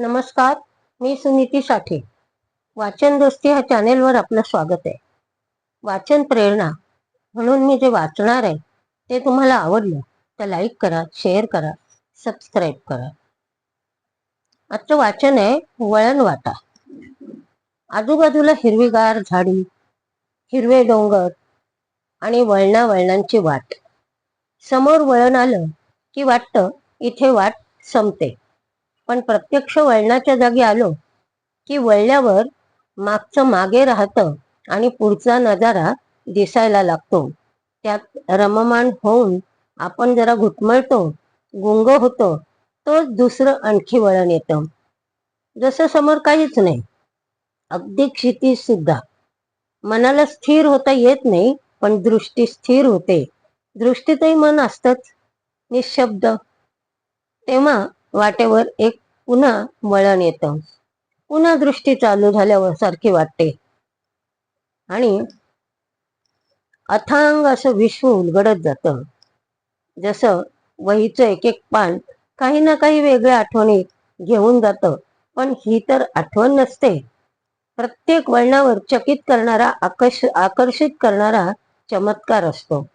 नमस्कार मी सुनीती साठे. वाचन दोस्ती ह्या चॅनेलवर आपलं स्वागत आहे. वाचन प्रेरणा म्हणून मी जे वाचणार आहे ते तुम्हाला आवडलं तर लाईक करा शेअर करा सबस्क्राईब करा. आजचं वाचन आहे वळण वाटा. आजूबाजूला हिरवीगार झाडी हिरवे डोंगर आणि वळणा वळणांची वाट. समोर वळण आलं की वाटतं इथे वाट संपते. पण प्रत्यक्ष वळणाच्या जागी आलो की वळल्यावर मागचं मागे राहतं आणि पुढचा नजारा दिसायला लागतो. त्यात रममान होऊन आपण जरा घुटमळतो गुंग होतो तोच दुसरं आणखी वळण येतं. जसं समोर काहीच नाही अगदी क्षितिज सुद्धा. मनाला स्थिर होता येत नाही पण दृष्टी स्थिर होते. दृष्टीतही मन असतच. निशब्द. तेव्हा वाटेवर एक पुन्हा वळण येतं. पुन्हा दृष्टी चालू झाल्यावर सारखी वाटते. आणि अथांग असं विश्व उलगडत जातं. जसं वहीचं एक एक पान काही ना काही वेगळ्या आठवणी घेऊन जात. पण ही तर आठवण नसते. प्रत्येक वळणावर चकित करणारा आकर्ष आकर्षित करणारा चमत्कार असतो.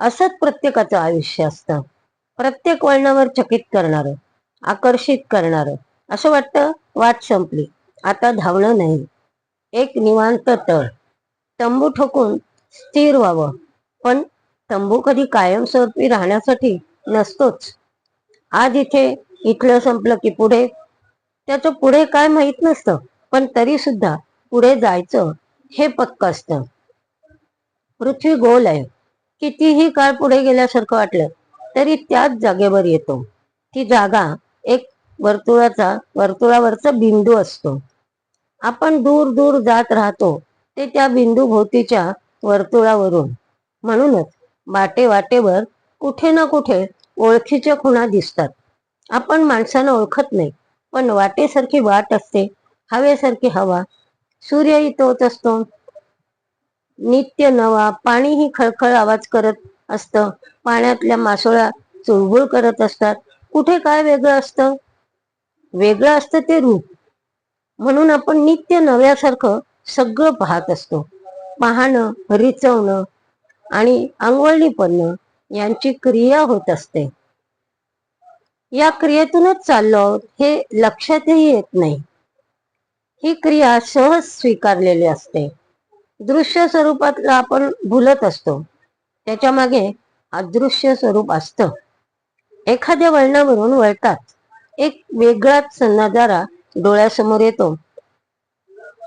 असंच प्रत्येकाचं आयुष्य असतं. प्रत्येक वळणावर चकित करणार. आकर्षित करणार. असं वाटतं वाट संपली. आता धावणं नाही. एक निवांत तळ. तंबू ठोकून स्थिर व्हावं. पण तंबू कधी कायमस्वरूपी राहण्यासाठी नसतोच. आज इथे इथलं संपलं की पुढे. त्याचं पुढे काय माहीत नसतं. पण तरी सुद्धा पुढे जायचं हे पक्क असतं. पृथ्वी गोल आहे. कितीही काळ पुढे गेल्यासारखं वाटलं तरी त्याच जागेवर येतो. ती जागा एक वर्तुळाचा वर्तुळावरचा बिंदू असतो. आपण दूर दूर जात राहतो ते त्या बिंदू भोवतीच्या वर्तुळावरून. म्हणूनच वाटे वाटेवर कुठे ना कुठे ओळखीच्या खुणा दिसतात. आपण माणसानं ओळखत नाही पण वाटेसारखी वाट असते हवेसारखी हवा सूर्यही तोच असतो. नित्य नवा पाणीही खळखळ आवाज करत असतं पाण्यातल्या मासोळ्या चुळबुळ करत असतात कुठे काय वेगळं असतं? वेगळं असतं ते रूप. म्हणून आपण नित्य नव्यासारखं सगळं पाहत असतो. पाहणं रिचवणं आणि आंघोळणी पडणं यांची क्रिया होत असते. या क्रियेतूनच चाललो आहोत हे लक्षातही येत नाही. ही क्रिया सहज स्वीकारलेली असते. दृश्य स्वरूपातला आपण भुलत असतो. त्याच्यामागे अदृश्य स्वरूप असतं. एखाद्या वळणावरून वळतात. एक वेगळाच नजारा डोळ्यासमोर येतो.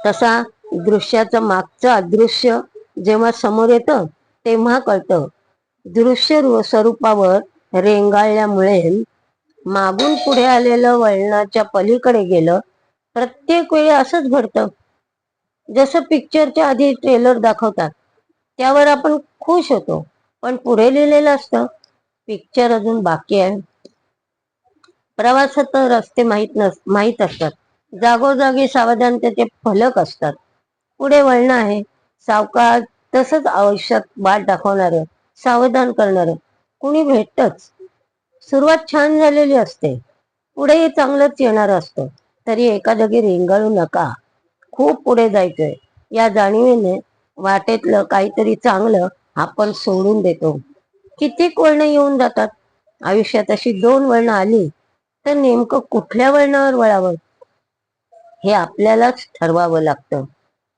तसा दृश्याचा मागचं अदृश्य जेव्हा समोर येतं तेव्हा कळतं. दृश्य स्वरूपावर रेंगाळल्यामुळे मागून पुढे आलेलं वळणाच्या पलीकडे गेलं प्रत्येक वेळी असंच घडतं. जसं पिक्चरच्या आधी ट्रेलर दाखवतात त्यावर आपण खुश होतो पण पुढे लिहिलेलं असतं पिक्चर अजून बाकी आहे. प्रवासात रस्ते माहीत नस माहीत असतात. जागोजागी सावधानतेचे फलक असतात. पुढे वळणं आहे. सावकार तसंच आवश्यक बाट दाखवणार सावधान करणार. कुणी भेटतच. सुरुवात छान झालेली असते. पुढेही चांगलंच येणार असतं. तरी एका जागी रेंगाळू नका. खूप पुढे जायचंय. या जाणीवेने वाटेतलं काहीतरी चांगलं आपण सोडून देतो. कित्येक वळणं येऊन जातात? आयुष्यात अशी दोन वळणं आली तर नेमकं कुठल्या वळणावर वळावं? हे आपल्यालाच ठरवावं लागतं.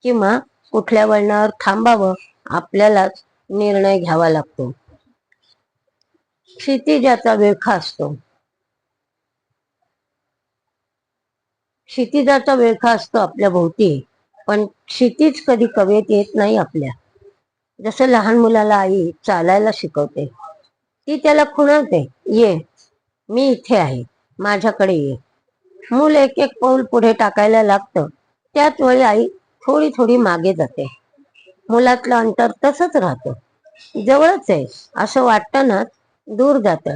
किंवा कुठल्या वळणावर थांबावं आपल्यालाच निर्णय घ्यावा लागतो. क्षितिजाचा वेळखा असतो. क्षितिजाचा वेळखा असतो आपल्या भोवती पण क्षितिज कधी कवेत येत नाही आपल्या. जसं लहान मुलाला आई चालायला शिकवते ती त्याला खुणवते ये मी इथे आहे माझ्याकडे ये. मूल एक एक पाऊल पुढे टाकायला लागतं. त्याच वेळी आई थोडी थोडी मागे जाते. मुलातलं अंतर तसंच राहतं. जवळच आहे असं वाटतानाच दूर जातं.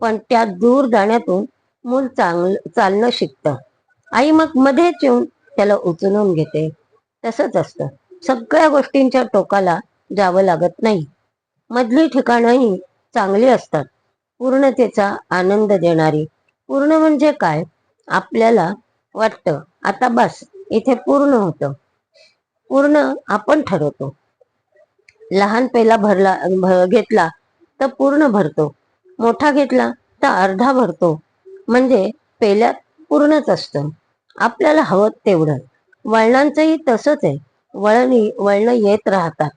पण त्या दूर जाण्यातून मूल चांगलं चालणं शिकतं. आई मग मध्येच येऊन त्याला उचलून घेते. तसंच असतं. सगळ्या गोष्टींच्या टोकाला जावं लागत नाही. मधली ठिकाणंही चांगली असतात. पूर्णतेचा आनंद देणारी. पूर्ण म्हणजे काय? आपल्याला वाटतं आता बस इथे पूर्ण होतं. पूर्ण आपण ठरवतो. लहान पेला भरला भर घेतला तर पूर्ण भरतो. मोठा घेतला तर अर्धा भरतो. म्हणजे पेल्यात पूर्णच असतं. आपल्याला हवं तेवढं. वळणांचंही तसंच आहे. वळण वळणं येत राहतात.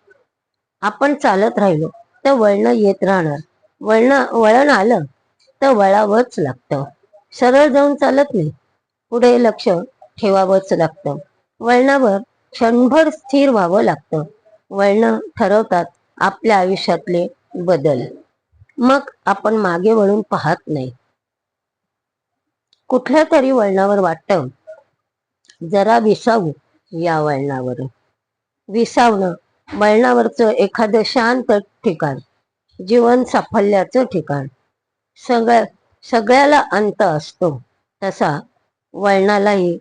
आपण चालत राहिलो तर वळणं येत राहणार. वळण वळण आलं तर वळावंच लागतं. सरळ जाऊन चालत नाही पुढे लक्ष ठेवावंच लागतं. वळणावर क्षणभर स्थिर व्हावं लागतं. वळणं ठरवतात आपल्या आयुष्यातले बदल. मग आपण मागे वळून पाहत नाही. कुठल्या तरी वळणावर वाटतं जरा विसावू या वळणावर विसावणं वळणावरचं एखादं शांत ठिकाण जीवन साफल्याचं ठिकाण. सगळ्या सगळ्याला अंत असतो. तसा वळणालाही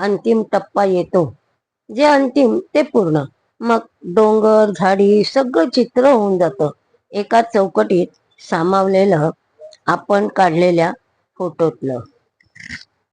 अंतिम टप्पा येतो. जे अंतिम ते पूर्ण. मग डोंगर झाडी सगळं चित्र होऊन जातं. एका चौकटीत सामावलेलं आपण काढलेल्या फोटोतलं.